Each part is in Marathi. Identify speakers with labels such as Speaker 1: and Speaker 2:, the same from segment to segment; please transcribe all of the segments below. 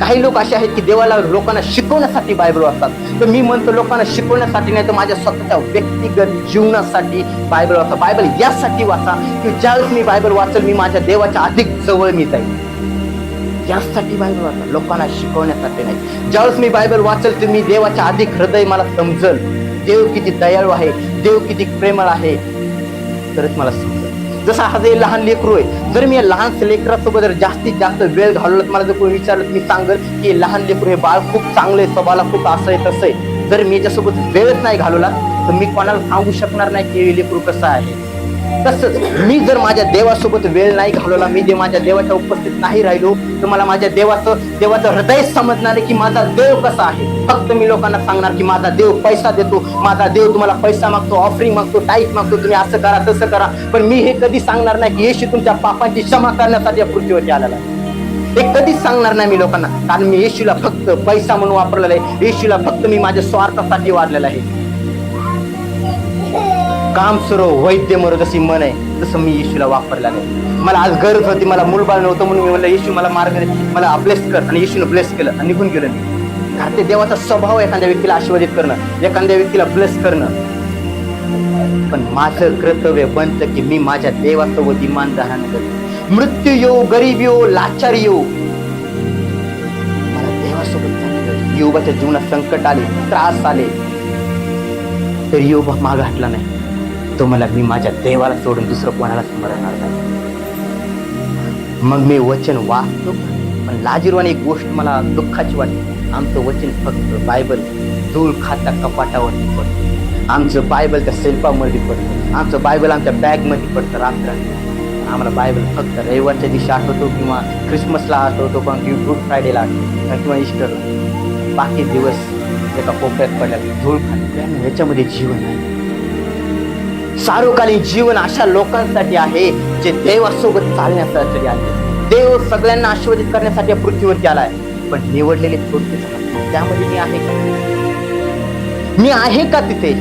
Speaker 1: काही लोक असे आहेत की देवाला लोकांना शिकवण्यासाठी बायबल वाचतात. तर मी म्हणतो लोकांना शिकवण्यासाठी नाही तर माझ्या स्वतःच्या व्यक्तिगत जीवनासाठी बायबल वाचा. बायबल यासाठी वाचा की ज्यावेळेस मी बायबल वाचल मी माझ्या देवाच्या अधिक जवळ मी जाईल यासाठी बायबल वाचा. लोकांना शिकवण्यासाठी नाही. ज्यावेळेस मी बायबल वाचल तर मी देवाच्या अधिक हृदय मला समजल. देव किती दयाळू आहे देव किती प्रेमळ आहे तरच मला समजेल. जसं हा जे लहान लेकरू आहे जर मी या लहान लेकरासोबत जर जास्तीत जास्त वेळ घालवला तर मला जर कोणी विचारलं मी सांगेल की लहान लेकरू हे बाळ खूप चांगलं आहे स्वभावाला खूप असं आहे तसं आहे. जर मी याच्यासोबत वेळच नाही घालवला तर मी कोणाला सांगू शकणार नाही की लेकरू कसं आहे. तसंच मी जर माझ्या देवासोबत वेळ नाही घालवला मी जे माझ्या देवाच्या उपस्थित नाही राहिलो तर मला माझ्या देवाचं देवाचं हृदय समजणार आहे की माझा देव कसा आहे. फक्त मी लोकांना सांगणार की माझा देव पैसा देतो माझा देव तुम्हाला पैसा मागतो ऑफरिंग मागतो टाईप मागतो तुम्ही असं करा तसं करा. पण मी हे कधी सांगणार नाही की येशी तुमच्या पापांची क्षमा करण्यासाठी या पृथ्वीवरती आलेला आहे. हे कधीच सांगणार नाही मी लोकांना. कारण मी येशूला फक्त पैसा म्हणून वापरलेला आहे. येशूला फक्त मी माझ्या स्वार्थासाठी वाढलेला आहे. काम सुरो वैद्य मरो जशी मन आहे तसं मी येशूला वापरला नाही मला आज गरज होती मला मूलबाळ नव्हतं म्हणून मी म्हणलं येशू मला मार्ग मला ब्लेस कर. आणि येशूने ब्लेस केलं आणि निघून गेलं मी. कारण ते देवाचा स्वभाव एखाद्या व्यक्तीला आशीर्वादित करणं एखाद्या व्यक्तीला ब्लेस करणं. पण माझं कर्तव्य बनतं की मी माझ्या देवासोबत इमानदारानं करतो मृत्यू येऊ गरीब येऊ लाचार येऊ मला देवासोबत चालायचं. जीवनात संकट आले त्रास आले. तर योबा माग हटला नाही. तो मला मी माझ्या देवाला सोडून दुसरं कोणाला स्मरणार नाही. मग मी वचन वाचतो पण लाजीरवाने एक गोष्ट मला दुःखाची वाटते. आमचं वचन फक्त बायबल धूळ खाता कपाटावरती पडतं. आमचं बायबल त्या सेल्फामध्ये पडतं. आमचं बायबल आमच्या बॅगमध्ये पडतं रात्र आम्हाला बायबल फक्त रविवारच्या दिवशी आठवतो किंवा ख्रिसमसला आठवतो किंवा किंवा गुड फ्रायडेला आठवतो. किंवा इस्टरला बाकी दिवस एका कोपऱ्यात पडल्या धूळ खात ह्याच्यामध्ये जीवन आहे. सार्वकालीन जीवन अशा लोकांसाठी आहे जे देवासोबत चालण्यासाठी आले देव सगळ्यांना आशीर्वादित करण्यासाठी पृथ्वीवरती आलाय. पण निवडलेले थोडकेच त्यामध्ये मी आहे का? मी आहे का तिथे?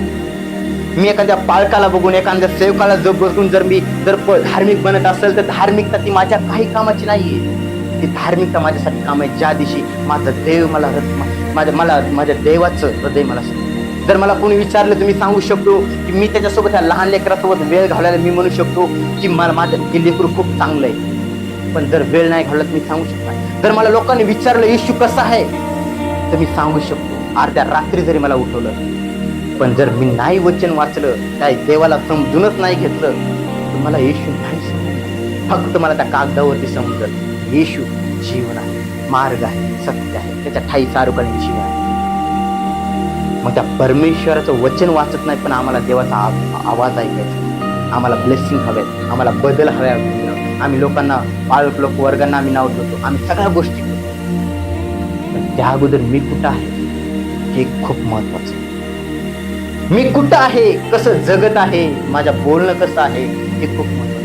Speaker 1: मी एखाद्या पालकाला बघून एखाद्या सेवकाला जर बघून जर मी जर प- धार्मिक बनत असेल तर धार्मिकता ती माझ्या काही कामाची नाहीये. ती धार्मिकता माझ्यासाठी काम आहे. ज्या दिवशी माझा देव मला माझ्या मला माझ्या देवाचं हृदय मला जर मला कोणी विचारलं तर मी सांगू शकतो की मी त्याच्यासोबत त्या लहान लेकरासोबत वेळ घालायला मी म्हणू शकतो की मला माझं हे लेकरू खूप चांगलं आहे पण जर वेळ नाही घालत मी सांगू शकतो जर मला लोकांनी विचारलं येशू कसा आहे? तर मी सांगू शकतो. अर्ध्या रात्री जरी मला उठवलं पण जर मी नाही वचन वाचलं त्या देवाला समजूनच नाही घेतलं तर मला येशू नाही फक्त मला त्या कागदावरती समजलं येशू जीवन आहे मार्ग आहे सत्य आहे त्याच्या ठाई सारुकालीन जीवन आहे. मग त्या परमेश्वराचं वचन वाचत नाही पण आम्हाला देवाचा आवाज ऐकायचा. आम्हाला ब्लेसिंग हव्यात आम्हाला बदल हव्या आम्ही लोकांना पाळक लोक वर्गांना आम्ही नाव ठेवतो आम्ही सगळ्या गोष्टी करतो. पण त्या अगोदर मी कुठं आहे हे खूप महत्वाचं मी कुठं आहे? कसं जगत आहे? माझ्या बोलणं कसं आहे? हे खूप महत्वाचं